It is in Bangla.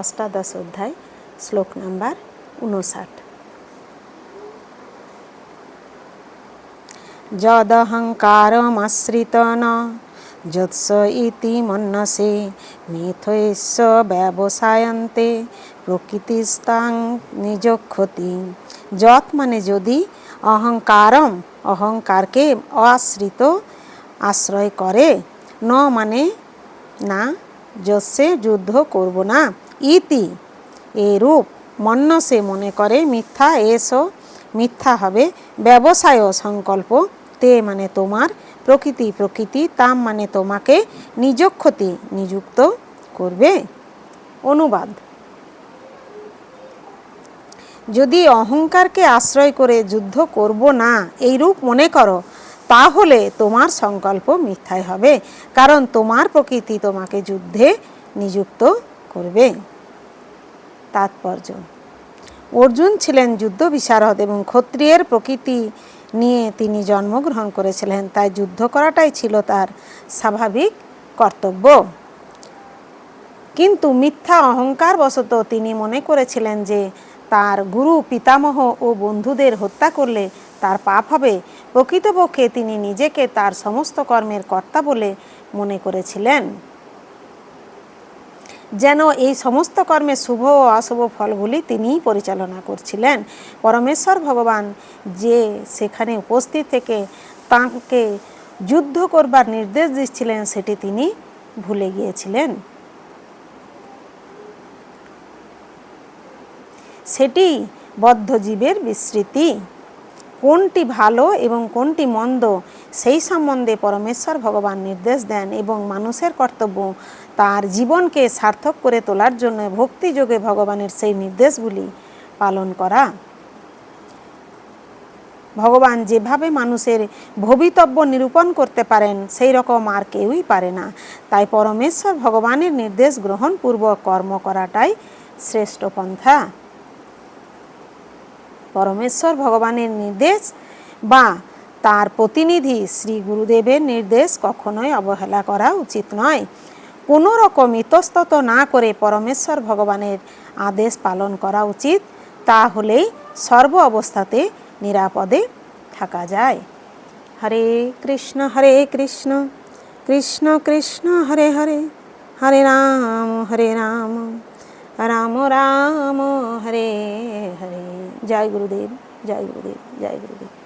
অষ্টাদশ অধ্যায়, শ্লোক নাম্বার উনষাট যদহংকারমাশ্রিত ন যৎস ইতি মন্যসে মিথৈস্য ব্যবসায়ন্তে, প্রকৃতিস্তাং নিজক্ষতি যৎ মানে যদি অহংকারম, অহংকারকে অশ্রিত আশ্রয় করে, ন মানে না যস্যে যুদ্ধ করব না। ইতি। এরূপ মন্য সে মনে করে মিথ্যা এসো, মিথ্যা হবে ব্যবসায় সংকল্প। তে মানে তোমার, প্রকৃতি প্রকৃতি, তাম মানে তোমাকে নিজক্ষতি নিযুক্ত করবে। অনুবাদ। যদি অহংকারকে আশ্রয় করে যুদ্ধ করব না, এইরূপ মনে করো, তাহলে তোমার সংকল্প মিথ্যাই হবে, কারণ তোমার প্রকৃতি তোমাকে যুদ্ধে নিযুক্ত করবে তাৎপর্য। অর্জুন ছিলেন যুদ্ধ বিশারদ এবং ক্ষত্রিয়ের প্রকৃতি নিয়ে তিনি জন্মগ্রহণ করেছিলেন, তাই যুদ্ধ করাটাই ছিল তার স্বাভাবিক কর্তব্য। কিন্তু মিথ্যা অহংকার বশত তিনি মনে করেছিলেন যে তার গুরু পিতামহ ও বন্ধুদের হত্যা করলে তার পাপ হবে। প্রকৃতপক্ষে তিনি নিজেকে তার সমস্ত কর্মের কর্তা বলে মনে করেছিলেন। যেন এই সমস্ত কর্মে শুভ ও অশুভ ফলগুলি তিনিই পরিচালনা করছিলেন। পরমেশ্বর ভগবান যে সেখানে উপস্থিত থেকে তাঁকে যুদ্ধ করবার নির্দেশ দিচ্ছিলেন, সেটি তিনি ভুলে গিয়েছিলেন। সেটি বদ্ধজীবের বিস্মৃতি। কোনটি ভালো এবং কোনটি মন্দ, সেই সম্বন্ধে পরমেশ্বর ভগবান নির্দেশ দেন এবং মানুষের কর্তব্য তার জীবনকে সার্থক করে তোলার জন্য ভক্তিযোগে ভগবানের সেই নির্দেশগুলি পালন করা। ভগবান যেভাবে মানুষের ভবিতব্য নিরূপণ করতে পারেন, সেই রকম আর কেউই পারে না। তাই পরমেশ্বর ভগবানের নির্দেশ গ্রহণপূর্বক কর্ম করাটাই শ্রেষ্ঠ পন্থা। পরমেশ্বর ভগবানের নির্দেশ বা তার প্রতিনিধি শ্রী গুরুদেবের নির্দেশ কখনোই অবহেলা করা উচিত নয়। কোনো রকম ইতস্তত না করে পরমেশ্বর ভগবানের আদেশ পালন করা উচিত তাহলেই সর্ব অবস্থাতে নিরাপদে থাকা যায়। হরে কৃষ্ণ হরে কৃষ্ণ কৃষ্ণ কৃষ্ণ, হরে হরে হরে রাম হরে রাম রাম রাম, হরে হরে। জয় গুরুদেব জয় গুরুদেব জয় গুরুদেব